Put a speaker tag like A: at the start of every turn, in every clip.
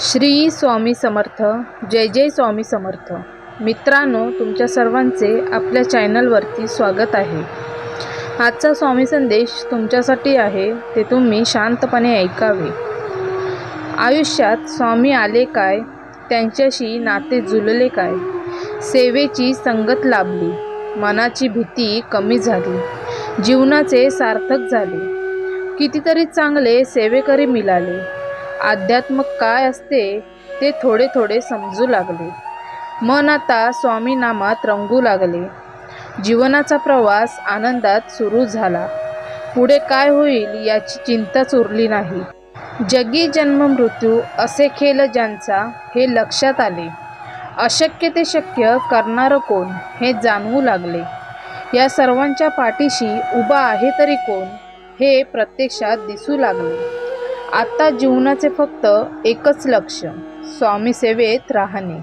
A: श्री स्वामी समर्थ जय जय स्वामी समर्थ. मित्रांनो तुमच्या सर्वांचे आपल्या चॅनलवरती स्वागत आहे. आजचा स्वामी संदेश तुमच्यासाठी आहे ते तुम्ही शांतपणे ऐकावे. आयुष्यात स्वामी आले काय त्यांच्याशी नाते जुळले काय? सेवेची संगत लाभली मनाची भीती कमी झाली जीवनाचे सार्थक झाले. कितीतरी चांगले सेवेकरी मिळाले अध्यात्म काय असते ते थोडे थोडे समजू लागले. मन आता स्वामी नामात रंगू लागले. जीवनाचा प्रवास आनंदात सुरू झाला. पुढे काय होईल याची चिंताच उरली नाही. जगी जन्म मृत्यू असे खेल ज्यांचा हे लक्षात आले. अशक्य ते शक्य करणारं कोण हे जाणवू लागले. या सर्वांच्या पाठीशी उभा आहे तरी कोण हे प्रत्यक्षात दिसू लागले. आत्ता जीवनाचे फक्त एकच लक्ष स्वामी सेवेत राहणे.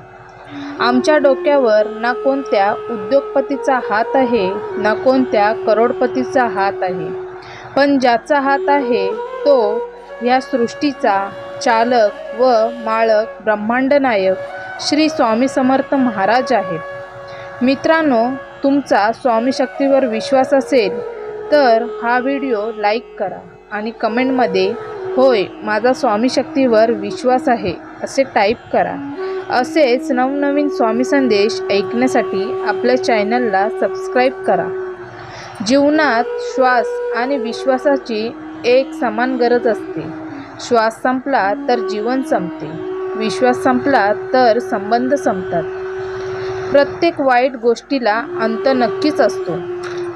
A: आमच्या डोक्यावर ना कोणत्या उद्योगपतीचा हात आहे ना कोणत्या करोडपतीचा हात आहे. पण ज्याचा हात आहे तो ह्या सृष्टीचा चालक व माळक ब्रह्मांड नायक श्री स्वामी समर्थ महाराज आहेत मित्रांनो तुमचा स्वामी शक्तीवर विश्वास असेल तर हा व्हिडिओ लाईक करा आणि कमेंटमध्ये होय माझा स्वामी शक्तीवर विश्वास आहे असे टाईप करा. असेच नवनवीन स्वामी संदेश ऐकण्यासाठी आपल्या चॅनलला सबस्क्राईब करा. जीवनात श्वास आणि विश्वासाची एक समान गरज असते. श्वास संपला तर जीवन संपते. विश्वास संपला तर संबंध संपतात. प्रत्येक वाईट गोष्टीला अंत नक्कीच असतो.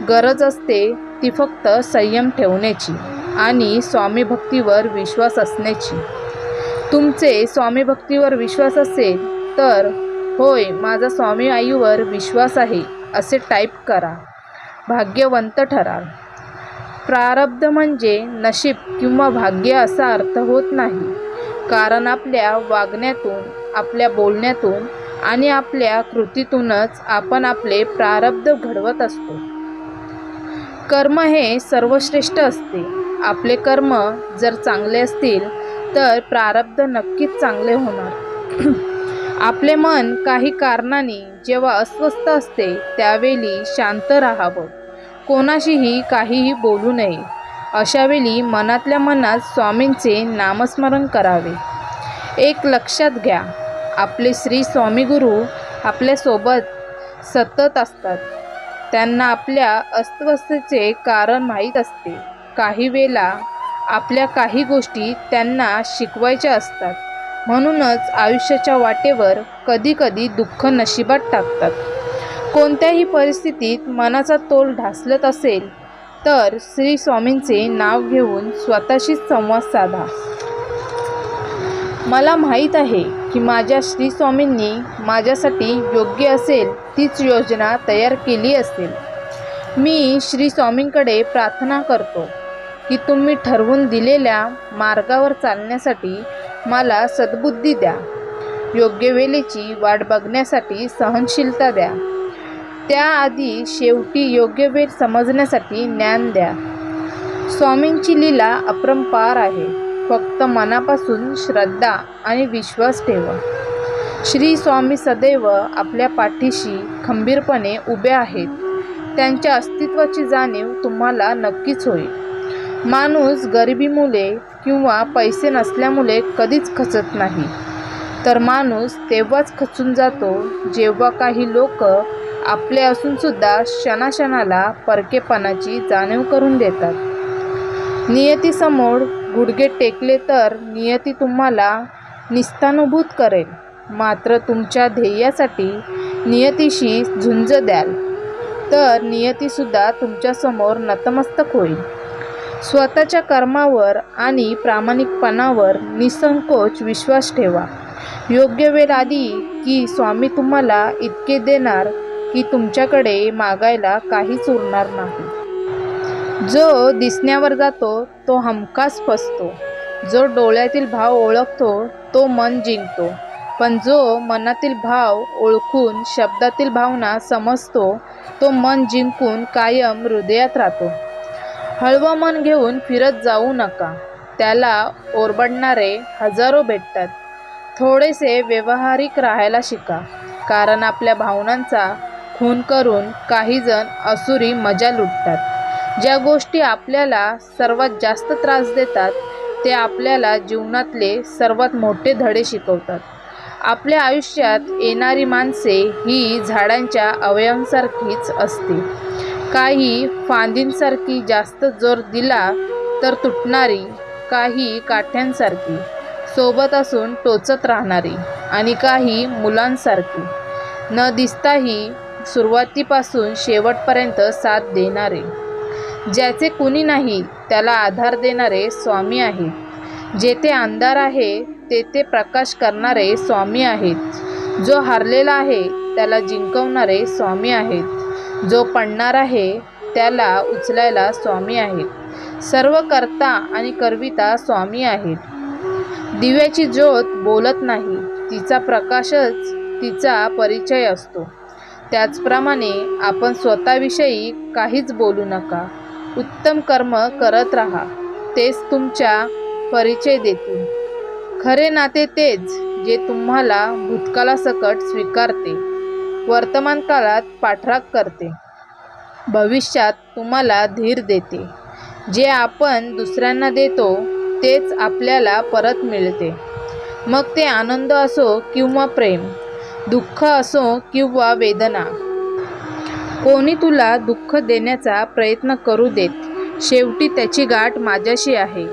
A: गरज असते ती फक्त संयम ठेवण्याची. आणि स्वामी भक्तीवर विश्वास असण्याची. तुमचे स्वामी भक्तीवर विश्वास असेल तर होय माझा स्वामी आईवर विश्वास आहे असे टाईप करा. भाग्यवंत ठराल प्रारब्ध म्हणजे नशीब किंवा भाग्य असा अर्थ होत नाही. कारण आपल्या वागण्यातून आपल्या बोलण्यातून आणि आपल्या कृतीतूनच आपण आपले प्रारब्ध घडवत असतो. कर्म हे सर्वश्रेष्ठ असते. आपले कर्म जर चांगले असतील तर प्रारब्ध नक्कीच चांगले होणार. आपले मन काही कारणाने जेव्हा अस्वस्थ असते त्यावेळी शांत राहावं. कोणाशीही काहीही बोलू नये. अशावेळी मनातल्या मनात स्वामींचे नामस्मरण करावे. एक लक्षात घ्या आपले श्री स्वामी गुरु आपल्यासोबत सतत असतात. त्यांना आपल्या अस्वस्थतेचे कारण माहीत असते. काही वेळा आपल्या काही गोष्टी त्यांना शिकवायच्या असतात. म्हणूनच आयुष्याच्या वाटेवर कधीकधी दुःख नशिबात टाकतात. कोणत्याही परिस्थितीत मनाचा तोल ढासलत असेल तर श्री स्वामींचे नाव घेऊन स्वतःशीच संवाद साधा. मला माहीत आहे की माझ्या श्री स्वामींनी माझ्यासाठी योग्य असेल तीच योजना तयार केली असेल. मी श्री स्वामींकडे प्रार्थना करतो. की तुम्ही ठरवून दिलेल्या मार्गावर चालण्यासाठी मला सद्बुद्धी द्या. योग्य वेळेची वाट बघण्यासाठी सहनशीलता द्या. त्याआधी शेवटी योग्य वेळ समजण्यासाठी ज्ञान द्या. स्वामींची लीला अपरंपार आहे. फक्त मनापासून श्रद्धा आणि विश्वास ठेवा. श्री स्वामी सदैव आपल्या पाठीशी खंबीरपणे उभे आहेत. त्यांच्या अस्तित्वाची जाणीव तुम्हाला नक्कीच होईल. माणूस गरिबीमुळे किंवा पैसे नसल्यामुळे कधीच खचत नाही. तर माणूस तेव्हाच खचून जातो जेव्हा काही लोक आपले असूनसुद्धा क्षणाक्षणाला परकेपणाची जाणीव करून देतात. नियतीसमोर गुडघे टेकले तर नियती तुम्हाला निस्तानुभूत करेल. मात्र तुमच्या ध्येयासाठी नियतीशी झुंज द्याल. तर नियतीसुद्धा तुमच्यासमोर नतमस्तक होईल. स्वतःच्या कर्मावर आणि प्रामाणिकपणावर निसंकोच विश्वास ठेवा. योग्य वेळ आली की स्वामी तुम्हाला इतके देणार की तुमच्याकडे मागायला काहीच उरणार नाही. जो दिसण्यावर जातो तो हमखास फसतो. जो डोळ्यातील भाव ओळखतो तो मन जिंकतो. पण जो मनातील भाव ओळखून शब्दातील भावना समजतो तो मन जिंकून कायम हृदयात राहतो. हळवं मन घेऊन फिरत जाऊ नका. त्याला ओरबडणारे हजारो भेटतात. थोडेसे व्यवहारिक राहायला शिका. कारण आपल्या भावनांचा खून करून काहीजण असुरी मजा लुटतात. ज्या गोष्टी आपल्याला सर्वात जास्त त्रास देतात ते आपल्याला जीवनातले सर्वात मोठे धडे शिकवतात. आपल्या आयुष्यात येणारी माणसे ही झाडांच्या अवयवांसारखीच असते. काही फांदींसारखी जास्त जोर दिला तर तुटणारी काही काठ्यांसारखी सोबत असून टोचत राहणारी आणि काही मुलांसारखी. न दिसताही सुरुवातीपासून शेवटपर्यंत साथ देणारे. ज्याचे कुणी नाही त्याला आधार देणारे स्वामी आहेत. जेथे अंधार आहे तेथे प्रकाश करणारे स्वामी आहेत. जो हारलेला आहे त्याला जिंकवणारे स्वामी आहेत. जो पडणार आहे त्याला उचलायला स्वामी आहेत. सर्व कर्ता आणि करविता स्वामी आहेत. दिव्याची ज्योत बोलत नाही तिचा प्रकाशच तिचा परिचय असतो. त्याचप्रमाणे आपण स्वतःविषयी काहीच बोलू नका. उत्तम कर्म करत राहा तेच तुमच्या परिचय देतील. खरे नाते तेच जे तुम्हाला भूतकालासकट स्वीकारते. वर्तमान काळात पाठराग करते. भविष्यात तुम्हाला धीर देते. जे आपण दुसऱ्यांना देतो तेच आपल्याला परत मिळते. मग ते आनंद असो किंवा प्रेम दुःख असो किंवा वेदना कोणी तुला दुःख देण्याचा प्रयत्न करू देत शेवटी त्याची गाठ माझ्याशी आहे.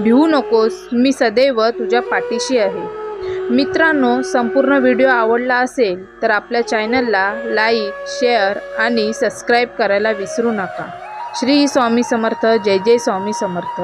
A: भिवू नकोस मी सदैव तुझ्या पाठीशी आहे. मित्रांनो संपूर्ण व्हिडिओ आवडला असेल तर आपल्या चॅनलला लाईक शेअर आणि सबस्क्राईब करायला विसरू नका. श्री स्वामी समर्थ जय जय स्वामी समर्थ.